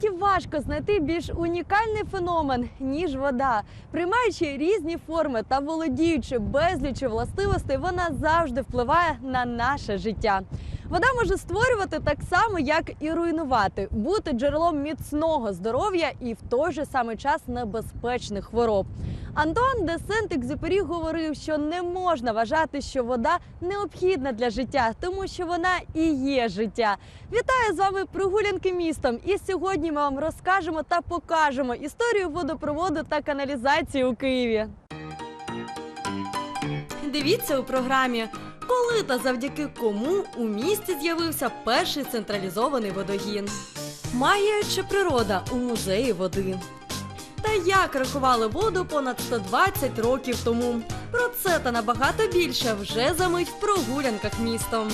світі важко знайти більш унікальний феномен ніж вода. Приймаючи різні форми та володіючи безліччю властивостей, вона завжди впливає на наше життя. Вода може створювати так само, як і руйнувати, бути джерелом міцного здоров'я і в той же самий час небезпечних хвороб. Антуан де Сент-Екзюпері говорив, що не можна вважати, що вода необхідна для життя, тому що вона і є життя. Вітаю з вами прогулянки містом. І сьогодні ми вам розкажемо та покажемо історію водопроводу та каналізації у Києві. Дивіться у програмі. Коли та завдяки кому у місті з'явився перший централізований водогін? Магія чи природа у музеї води? Та як рахували воду понад 120 років тому? Про це та набагато більше вже за мить в прогулянках містом.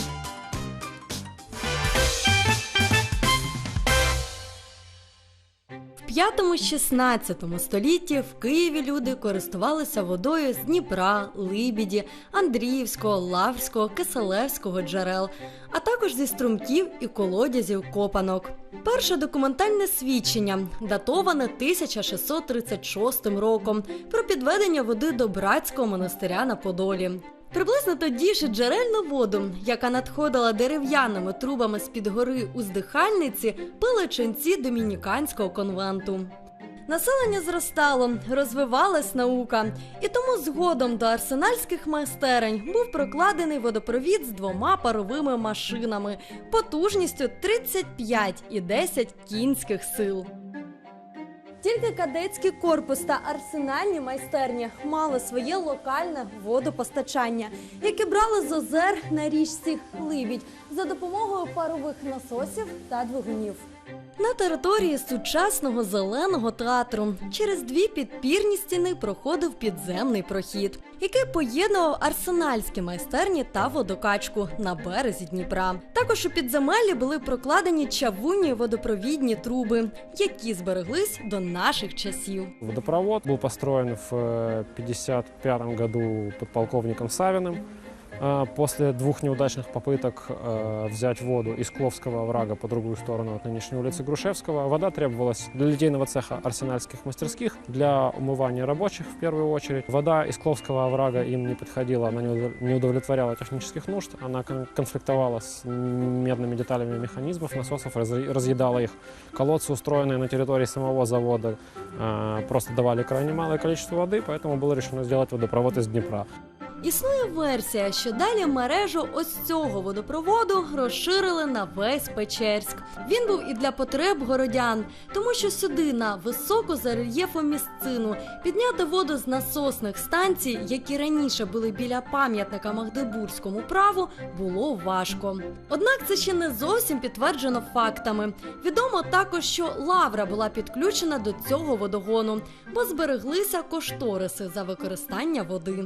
5-16 столітті в Києві люди користувалися водою з Дніпра, Либіді, Андріївського, Лаврського, Киселевського джерел, а також зі струмків і колодязів копанок. Перше документальне свідчення датоване 1636 роком про підведення води до братського монастиря на Подолі. Приблизно тоді ж джерельну воду, яка надходила дерев'яними трубами з-під гори у здихальниці, пили ченці домініканського конвенту. Населення зростало, розвивалась наука, і тому згодом до арсенальських майстерень був прокладений водопровід з двома паровими машинами потужністю 35 і 10 кінських сил. Тільки кадетський корпус та арсенальні майстерні мали своє локальне водопостачання, яке брали з озер на річці Либідь за допомогою парових насосів та двигунів. На території сучасного зеленого театру через дві підпірні стіни проходив підземний прохід, який поєднував арсенальські майстерні та водокачку на березі Дніпра. Також у підземеллі були прокладені чавунні водопровідні труби, які збереглись до наших часів. Водопровод был построен в 1955 году подполковником Савиным. А, После двух неудачных попыток э, взять воду из Кловского оврага по другую сторону от нынешней улицы Грушевского, вода требовалась для литейного цеха арсенальских мастерских, для умывания рабочих в первую очередь. Вода из Кловского оврага им не подходила, она не удов- не удовлетворяла технических нужд, она кон- конфликтовала с медными деталями механизмов, насосов, разъ- разъедала их. Колодцы, устроенные на территории самого завода, а, просто давали крайне малое количество воды, поэтому было решено сделать водопровод из Днепра. Існує версія, що далі мережу ось цього водопроводу розширили на весь Печерськ. Він був і для потреб городян, тому що сюди на високу за рельєфом місцину підняти воду з насосних станцій, які раніше були біля пам'ятника Магдебурзькому праву, було важко. Однак це ще не зовсім підтверджено фактами. Відомо також, що лавра була підключена до цього водогону, бо збереглися кошториси за використання води.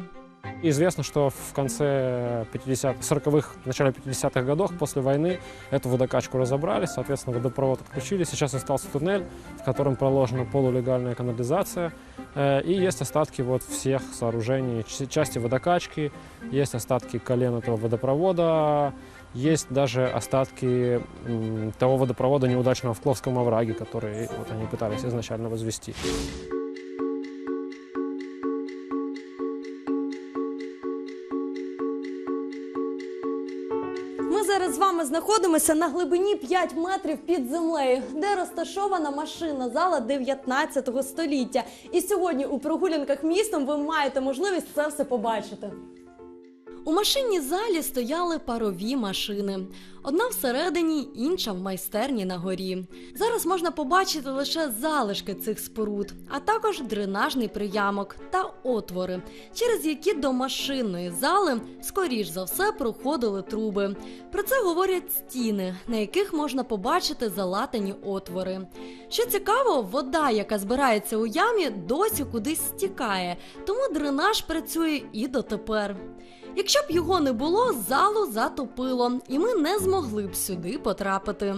Известно, что в конце 50 40-х, начале 50-х годов после войны эту водокачку разобрали, соответственно, водопровод отключили. Сейчас остался туннель, в котором проложена полулегальная канализация. Э, И есть остатки вот всех сооружений, ч- части водокачки, есть остатки колен этого водопровода, есть даже остатки м, того водопровода неудачного в Кловском овраге, который вот они пытались изначально возвести. Знаходимося на глибині 5 метрів під землею, де розташована машина зала 19 століття. І сьогодні у прогулянках містом ви маєте можливість це все побачити. У машинній залі стояли парові машини. Одна всередині, інша в майстерні на горі. Зараз можна побачити лише залишки цих споруд, а також дренажний приямок та отвори, через які до машинної зали, скоріш за все, проходили труби. Про це говорять стіни, на яких можна побачити залатані отвори. Що цікаво, вода, яка збирається у ямі, досі кудись стікає, тому дренаж працює і дотепер. Якщо б його не було, залу затопило, і ми не змогли б сюди потрапити.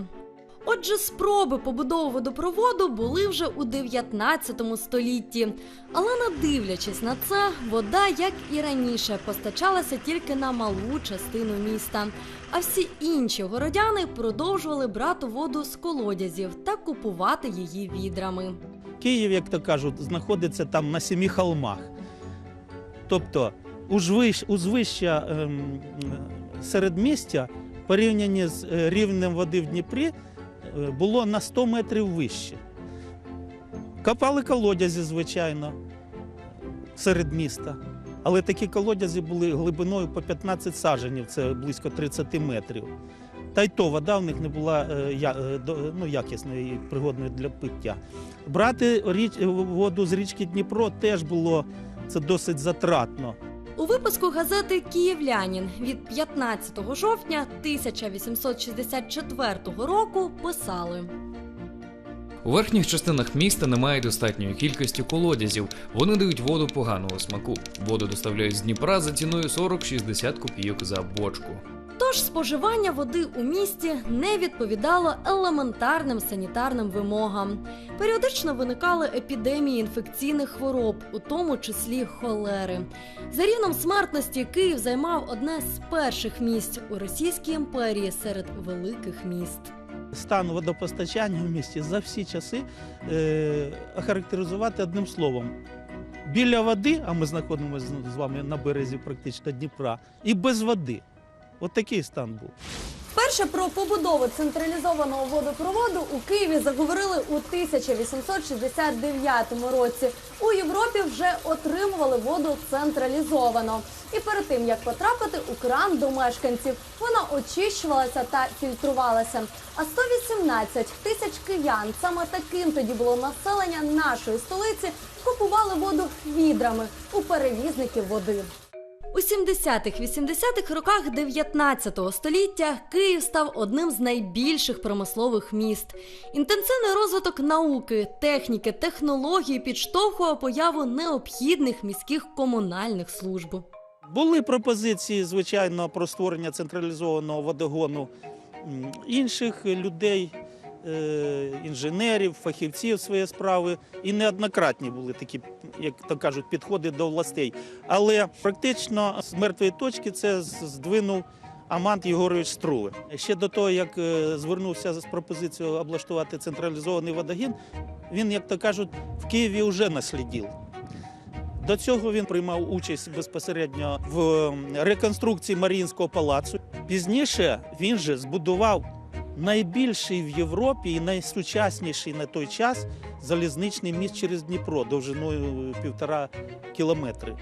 Отже, спроби побудови водопроводу були вже у 19 столітті. Але не дивлячись на це, вода, як і раніше, постачалася тільки на малу частину міста. А всі інші городяни продовжували брати воду з колодязів та купувати її відрами. Київ, як то кажуть, знаходиться там на сімі холмах. Тобто узвищ, узвища ем, середмістя в порівнянні з е, рівнем води в Дніпрі е, було на 100 метрів вище. Копали колодязі, звичайно, серед міста. Але такі колодязі були глибиною по 15 саженів, це близько 30 метрів. Та й то вода в них не була е, е, ну, якісною і пригодною для пиття. Брати воду з річки Дніпро теж було це досить затратно. У випуску газети Київлянін від 15 жовтня 1864 року писали. У верхніх частинах міста немає достатньої кількості колодязів. Вони дають воду поганого смаку. Воду доставляють з Дніпра за ціною 40-60 копійок за бочку. Тож споживання води у місті не відповідало елементарним санітарним вимогам. Періодично виникали епідемії інфекційних хвороб, у тому числі холери. За рівнем смертності Київ займав одне з перших місць у Російській імперії серед великих міст. Стан водопостачання в місті за всі часи е, охарактеризувати одним словом. Біля води, а ми знаходимося з вами на березі практично Дніпра, і без води. От такий стан був. Вперше про побудову централізованого водопроводу у Києві заговорили у 1869 році. У Європі вже отримували воду централізовано. І перед тим як потрапити у кран до мешканців, вона очищувалася та фільтрувалася. А 118 тисяч киян саме таким тоді було населення нашої столиці. Купували воду відрами у перевізників води. У 70-х-80-х роках 19 століття Київ став одним з найбільших промислових міст. Інтенсивний розвиток науки, техніки, технологій підштовхував появу необхідних міських комунальних служб. Були пропозиції, звичайно, про створення централізованого водогону інших людей, інженерів, фахівців своєї справи. І неоднократні були такі, як то кажуть, підходи до властей. Але практично з мертвої точки це здвинув Амант Єгорович Струле. Ще до того, як е, звернувся з пропозицією облаштувати централізований водогін, він, як то кажуть, в Києві вже наслідив. До цього він приймав участь безпосередньо в реконструкції Маріїнського палацу. Пізніше він же збудував найбільший в Європі і найсучасніший на той час залізничний міст через Дніпро довжиною півтора кілометри.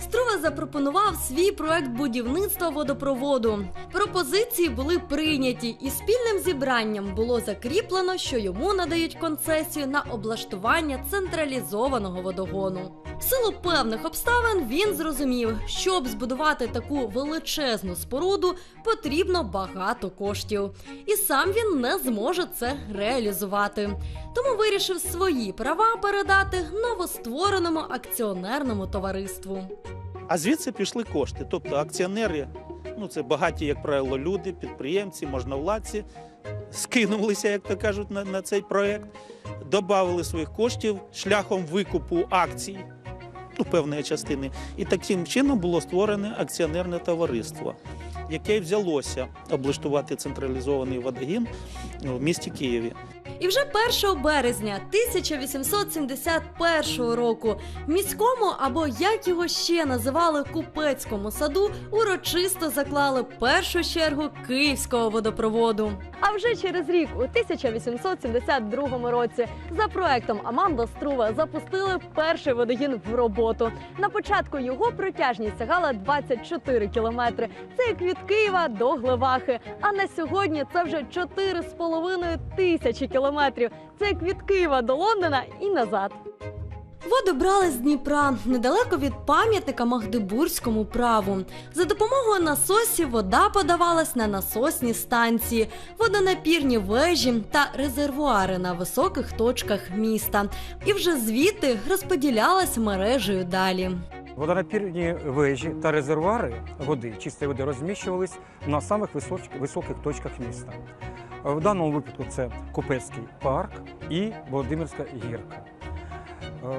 Струва запропонував свій проект будівництва водопроводу. Пропозиції були прийняті, і спільним зібранням було закріплено, що йому надають концесію на облаштування централізованого водогону. В силу певних обставин він зрозумів, щоб збудувати таку величезну споруду, потрібно багато коштів, і сам він не зможе це реалізувати. Тому вирішив свої права передати новоствореному акціонерному товариству. А звідси пішли кошти. Тобто акціонери, ну це багаті, як правило, люди, підприємці, можновладці, скинулися, як то кажуть, на, на цей проект, додали своїх коштів шляхом викупу акцій. Ну, певної частини, і таким чином було створене акціонерне товариство, яке взялося облаштувати централізований водогін в місті Києві. І вже 1 березня 1871 року в міському, або як його ще називали купецькому саду, урочисто заклали першу чергу київського водопроводу. А вже через рік, у 1872 році, за проектом Аманда Струва запустили перший водогін в роботу. На початку його протяжність сягала 24 кілометри. Це як від Києва до Глевахи. А на сьогодні це вже 4,5 тисячі кілометрів. Це як від Києва до Лондона і назад. Воду брали з Дніпра недалеко від пам'ятника Магдебурзькому праву. За допомогою насосів вода подавалась на насосні станції, водонапірні вежі та резервуари на високих точках міста. І вже звідти розподілялась мережею далі. Водонапірні вежі та резервуари води, чистої води, розміщувались на самих високих точках міста. В даному випадку це Купецький парк і Володимирська гірка. Е,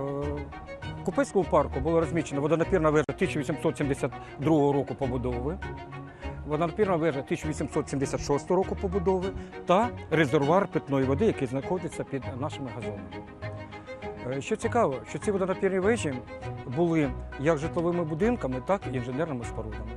В Купецькому парку було розміщено водонапірна вежа 1872 року побудови, водонапірна вежа 1876 року побудови та резервуар питної води, який знаходиться під нашими газонами. Е, Що цікаво, що ці водонапірні вежі були як житловими будинками, так і інженерними спорудами.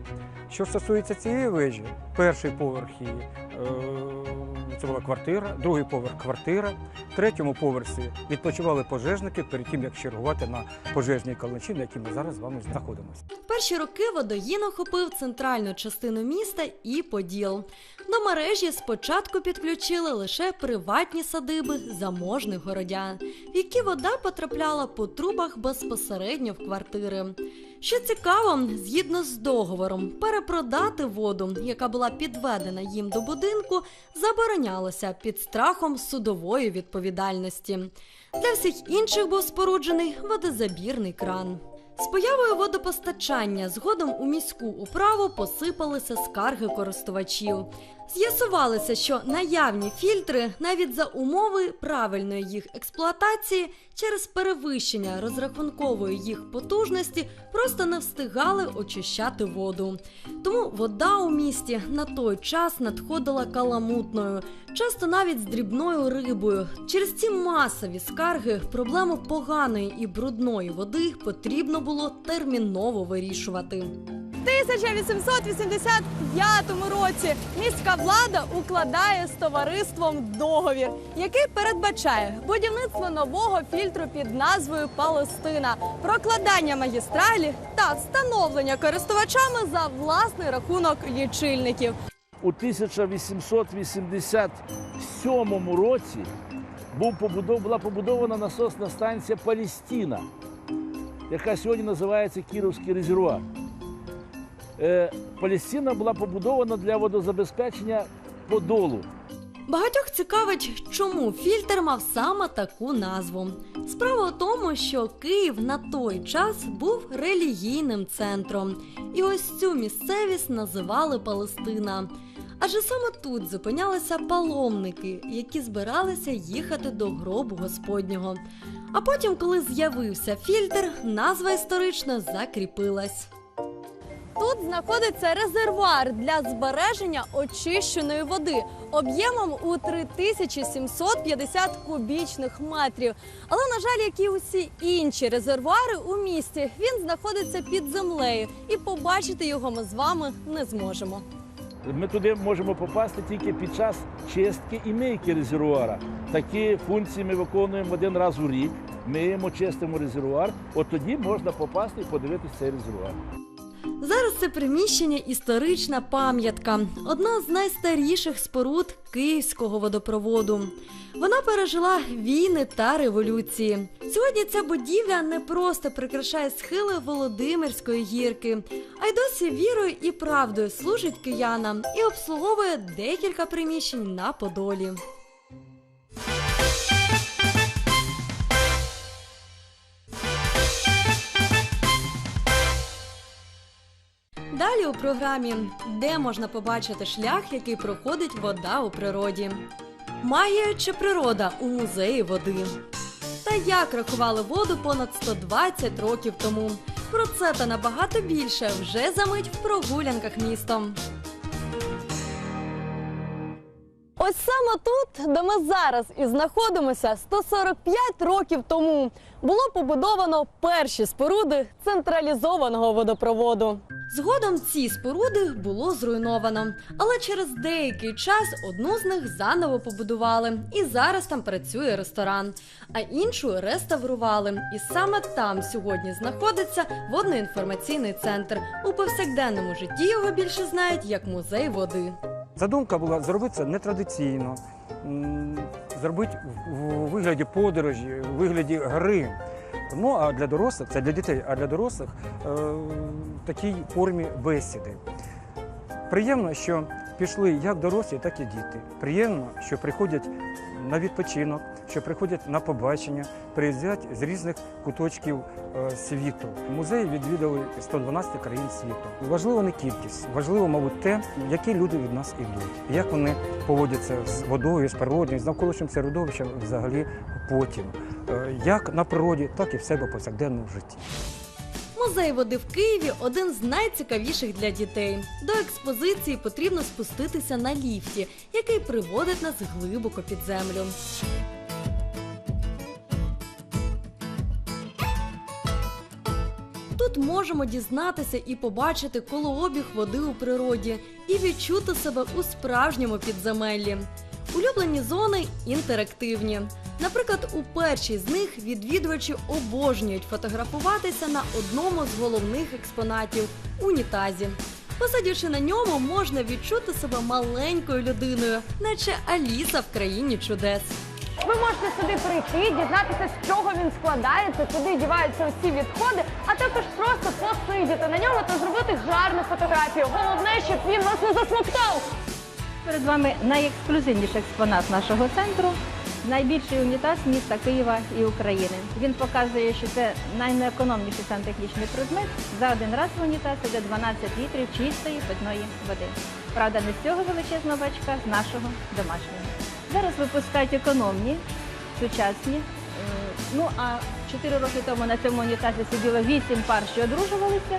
Що стосується цієї вежі, перший поверх її е, це була квартира, другий поверх квартира, в третьому поверсі відпочивали пожежники перед тим, як чергувати на пожежній каланчі, на якій ми зараз з вами знаходимося. Перші роки водогін охопив центральну частину міста і Поділ. До мережі спочатку підключили лише приватні садиби заможних городян, в які вода потрапляла по трубах безпосередньо в квартири. Що цікаво, згідно з договором, перепродати воду, яка була підведена їм до будинку, заборонялося під страхом судової відповідальності. Для всіх інших був споруджений водозабірний кран. З появою водопостачання згодом у міську управу посипалися скарги користувачів. З'ясувалося, що наявні фільтри навіть за умови правильної їх експлуатації через перевищення розрахункової їх потужності просто не встигали очищати воду. Тому вода у місті на той час надходила каламутною, часто навіть з дрібною рибою. Через ці масові скарги проблему поганої і брудної води потрібно було терміново вирішувати. 1885 році міська влада укладає з товариством договір, який передбачає будівництво нового фільтру під назвою Палестина, прокладання магістралі та встановлення користувачами за власний рахунок лічильників. У 1887 році був побудов, була побудована насосна станція Палістіна, яка сьогодні називається Кіровський резервуар. Е, Палістина була побудована для водозабезпечення Подолу. Багатьох цікавить, чому фільтр мав саме таку назву. Справа у тому, що Київ на той час був релігійним центром, і ось цю місцевість називали Палестина. Адже саме тут зупинялися паломники, які збиралися їхати до гробу Господнього. А потім, коли з'явився фільтр, назва історично закріпилась. Тут знаходиться резервуар для збереження очищеної води об'ємом у 3750 кубічних метрів. Але, на жаль, як і усі інші резервуари у місті, він знаходиться під землею, і побачити його ми з вами не зможемо. Ми туди можемо попасти тільки під час чистки і мийки резервуара. Такі функції ми виконуємо один раз у рік. Миємо, чистимо резервуар. От тоді можна попасти і подивитися цей резервуар. Зараз це приміщення історична пам'ятка, одна з найстаріших споруд київського водопроводу. Вона пережила війни та революції. Сьогодні ця будівля не просто прикрашає схили Володимирської гірки, а й досі вірою і правдою служить киянам і обслуговує декілька приміщень на Подолі. У програмі, де можна побачити шлях, який проходить вода у природі. Магія чи природа у музеї води. Та як рахували воду понад 120 років тому. Про це та набагато більше вже за мить в прогулянках містом. Ось саме тут, де ми зараз і знаходимося, 145 років тому було побудовано перші споруди централізованого водопроводу. Згодом ці споруди було зруйновано, але через деякий час одну з них заново побудували, і зараз там працює ресторан, а іншу реставрували. І саме там сьогодні знаходиться водно-інформаційний центр. У повсякденному житті його більше знають як музей води. Задумка була зробити це нетрадиційно, зробити в- вигляді подорожі, у вигляді гри. Ну а для дорослих, це для дітей, а для дорослих е, в такій формі бесіди. Приємно, що пішли як дорослі, так і діти. Приємно, що приходять на відпочинок, що приходять на побачення, приїздять з різних куточків е, світу. Музей відвідали 112 країн світу. Важливо не кількість, важливо, мабуть, те, які люди від нас ідуть, як вони поводяться з водою, з природою, з навколишнім середовищем взагалі потім, Е, як на природі, так і в себе повсякденному житті. Музей води в Києві один з найцікавіших для дітей. До експозиції потрібно спуститися на ліфті, який приводить нас глибоко під землю. Тут можемо дізнатися і побачити колообіг води у природі і відчути себе у справжньому підземеллі. Улюблені зони інтерактивні. Наприклад, у першій з них відвідувачі обожнюють фотографуватися на одному з головних експонатів унітазі. Посидівши на ньому, можна відчути себе маленькою людиною, наче Аліса в країні чудес. Ви можете сюди прийти, дізнатися, з чого він складається, куди діваються усі відходи, а також просто посидіти на ньому та зробити гарну фотографію. Головне, щоб він вас не засмоктав. Перед вами найексклюзивніший експонат нашого центру. Найбільший унітаз міста Києва і України. Він показує, що це найнеекономніший сантехнічний предмет. За один раз в унітаз іде 12 літрів чистої питної води. Правда, не з цього величезного бачка, з нашого домашнього. Зараз випускають економні, сучасні. Е, Ну а 4 роки тому на цьому унітазі сиділо 8 пар, що одружувалися.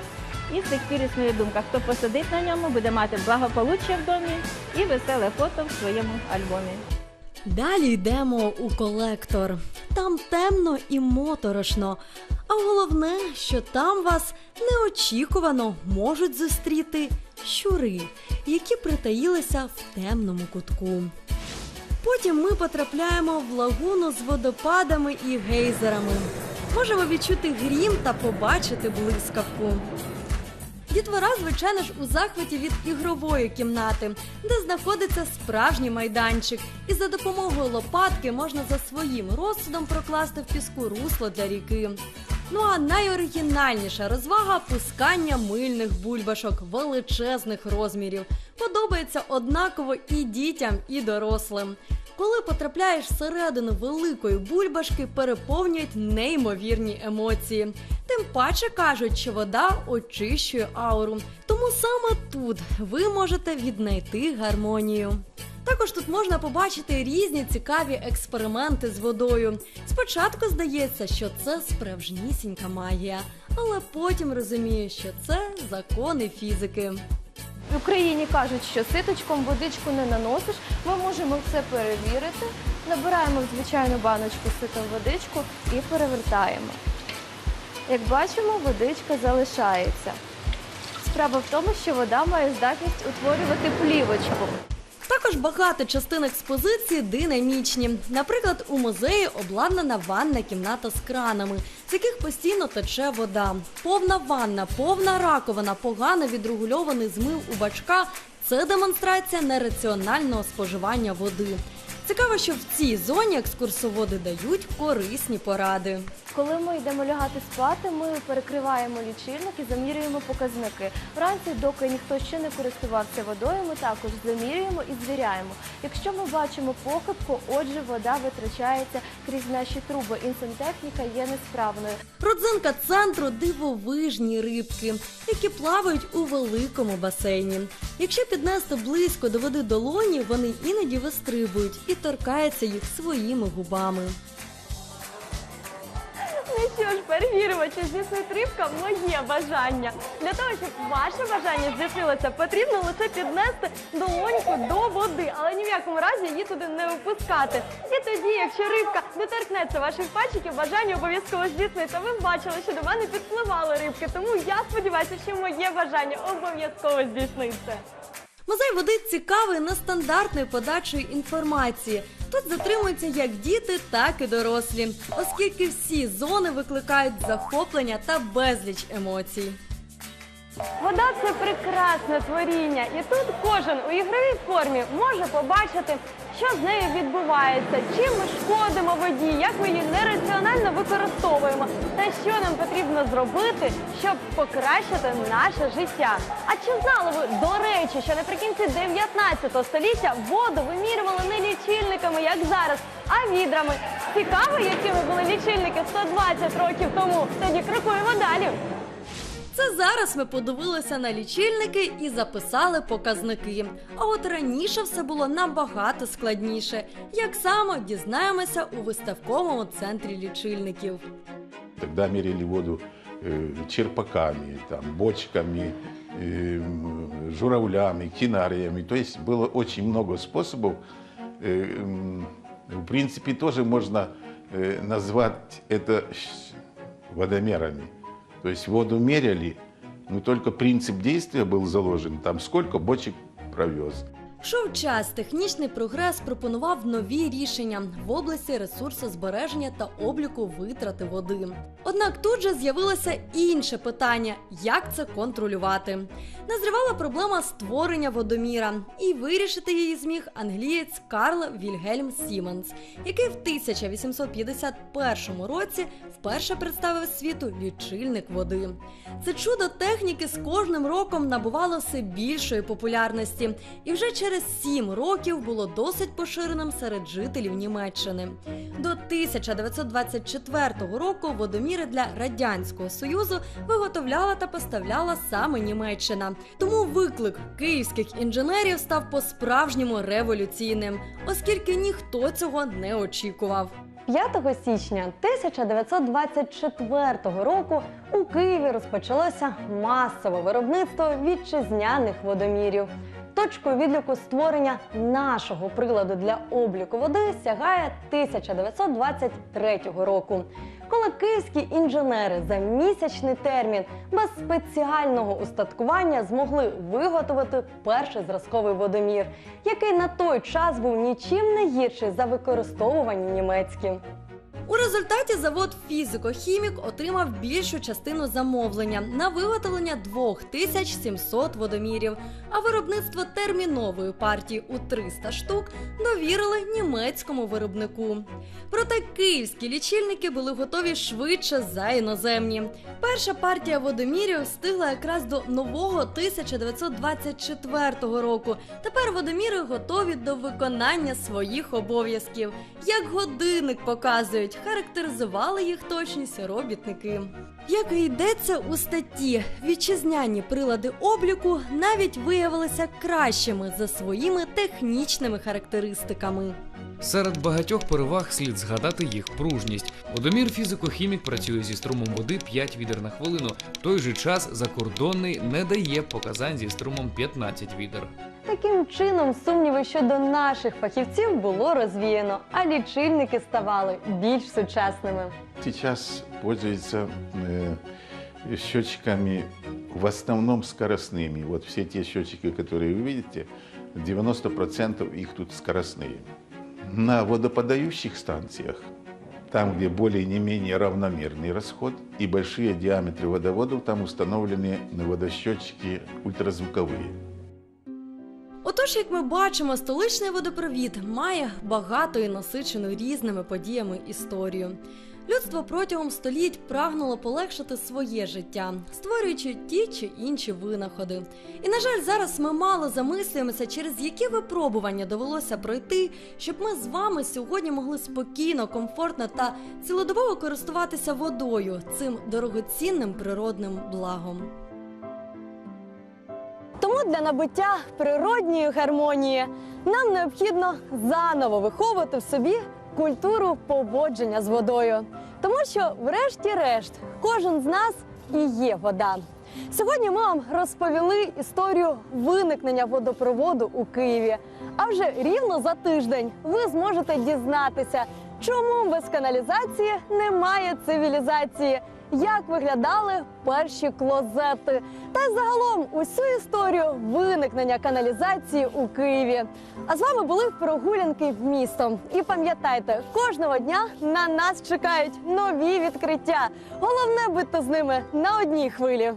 І з тих пір існує думка, хто посидить на ньому, буде мати благополуччя в домі і веселе фото в своєму альбомі. Далі йдемо у колектор. Там темно і моторошно. А головне, що там вас неочікувано можуть зустріти щури, які притаїлися в темному кутку. Потім ми потрапляємо в лагуну з водопадами і гейзерами. Можемо відчути грім та побачити блискавку. Дітвора, звичайно ж, у захваті від ігрової кімнати, де знаходиться справжній майданчик, і за допомогою лопатки можна за своїм розсудом прокласти в піску русло для ріки. Ну а найоригінальніша розвага пускання мильних бульбашок величезних розмірів. Подобається однаково і дітям, і дорослим. Коли потрапляєш всередину великої бульбашки, переповнюють неймовірні емоції. Тим паче кажуть, що вода очищує ауру. Тому саме тут ви можете віднайти гармонію. Також тут можна побачити різні цікаві експерименти з водою. Спочатку здається, що це справжнісінька магія, але потім розумієш, що це закони фізики. В Україні кажуть, що ситочком водичку не наносиш. Ми можемо це перевірити. Набираємо в звичайну баночку ситом водичку і перевертаємо. Як бачимо, водичка залишається. Справа в тому, що вода має здатність утворювати плівочку. Також багато частин експозиції динамічні. Наприклад, у музеї обладнана ванна кімната з кранами, з яких постійно тече вода. Повна ванна, повна раковина, погано відрегульований змив у бачка це демонстрація нераціонального споживання води. Цікаво, що в цій зоні екскурсоводи дають корисні поради. Коли ми йдемо лягати спати, ми перекриваємо лічильник і замірюємо показники. Вранці, доки ніхто ще не користувався водою, ми також замірюємо і звіряємо. Якщо ми бачимо похибку, отже, вода витрачається крізь наші труби, і сантехніка є несправною. Родзинка центру дивовижні рибки, які плавають у великому басейні. Якщо піднести близько до води долоні, вони іноді вистрибують і торкаються їх своїми губами. Ну що ж, перевіримо, чи здійснить рибка моє бажання. Для того, щоб ваше бажання здійснилося, потрібно лише піднести долоньку до води, але ні в якому разі її туди не випускати. І тоді, якщо рибка доторкнеться ваших пальчиків, бажання обов'язково здійсниться. Ви бачили, що до мене підпливали рибки, тому я сподіваюся, що моє бажання обов'язково здійсниться. Музей води цікавий нестандартною подачею інформації. Тут затримуються як діти, так і дорослі, оскільки всі зони викликають захоплення та безліч емоцій. Вода це прекрасне творіння, і тут кожен у ігровій формі може побачити, що з нею відбувається, чим ми шкодимо воді, як ми її нераціонально використовуємо, та що нам потрібно зробити, щоб покращити наше життя. А чи знали ви, до речі, що наприкінці 19 століття воду вимірювали не лічильниками, як зараз, а відрами? Цікаво, якими були лічильники 120 років тому. Тоді крокуємо далі. Це зараз ми подивилися на лічильники і записали показники. А от раніше все було набагато складніше. Як саме дізнаємося у виставковому центрі лічильників. Тогда мерили воду э, черпаками, там, бочками, э, м, журавлями, кинариями. То есть было очень много способов. Э, м, В принципе, тоже можно э, назвать это щ- водомерами. То есть воду меряли, но только принцип действия был заложен. Там сколько бочек провез. Шов час, технічний прогрес пропонував нові рішення в області ресурсозбереження та обліку витрати води. Однак тут же з'явилося інше питання: як це контролювати. Назрівала проблема створення водоміра, і вирішити її зміг англієць Карл Вільгельм Сіменс, який в 1851 році вперше представив світу лічильник води. Це чудо техніки з кожним роком набувало все більшої популярності, і вже через сім років було досить поширеним серед жителів Німеччини. До 1924 року водоміри для радянського союзу виготовляла та поставляла саме Німеччина. Тому виклик київських інженерів став по-справжньому революційним, оскільки ніхто цього не очікував. 5 січня 1924 року у Києві розпочалося масове виробництво вітчизняних водомірів. Точкою відліку створення нашого приладу для обліку води сягає 1923 року, коли київські інженери за місячний термін без спеціального устаткування змогли виготовити перший зразковий водомір, який на той час був нічим не гірший за використовувані німецькі. У результаті завод фізико-хімік отримав більшу частину замовлення на виготовлення 2700 водомірів, а виробництво термінової партії у 300 штук довірили німецькому виробнику. Проте київські лічильники були готові швидше за іноземні. Перша партія водомірів встигла якраз до нового 1924 року. Тепер водоміри готові до виконання своїх обов'язків. Як годинник показують, характеризували їх точність робітники. Як і йдеться у статті, вітчизняні прилади обліку навіть виявилися кращими за своїми технічними характеристиками. Серед багатьох переваг слід згадати їх пружність. Водомір фізико-хімік працює зі струмом води 5 відер на хвилину. В той же час закордонний не дає показань зі струмом 15 відер. Таким чином, сумніви щодо наших фахівців було розвіяно, а лічильники ставали більш сучасними. Сейчас пользуются э, счетчиками в основном скоростными. Вот все те счетчики, которые вы видите, 90% их тут скоростные. На водоподающих станциях, там, где более не менее равномерный расход и большие диаметры водоводов, там установлены водосчетчики ультразвуковые. Отож, як ми бачимо, столичний водопровід має багато і насичену різними подіями історію. Людство протягом століть прагнуло полегшити своє життя, створюючи ті чи інші винаходи. І, на жаль, зараз ми мало замислюємося, через які випробування довелося пройти, щоб ми з вами сьогодні могли спокійно, комфортно та цілодобово користуватися водою, цим дорогоцінним природним благом. Тому для набуття природньої гармонії нам необхідно заново виховувати в собі культуру поводження з водою. Тому що, врешті-решт, кожен з нас і є вода. Сьогодні ми вам розповіли історію виникнення водопроводу у Києві. А вже рівно за тиждень ви зможете дізнатися, чому без каналізації немає цивілізації, як виглядали перші клозети, та й загалом усю історію виникнення каналізації у Києві. А з вами були прогулянки містом. І пам'ятайте, кожного дня на нас чекають нові відкриття. Головне бути з ними на одній хвилі.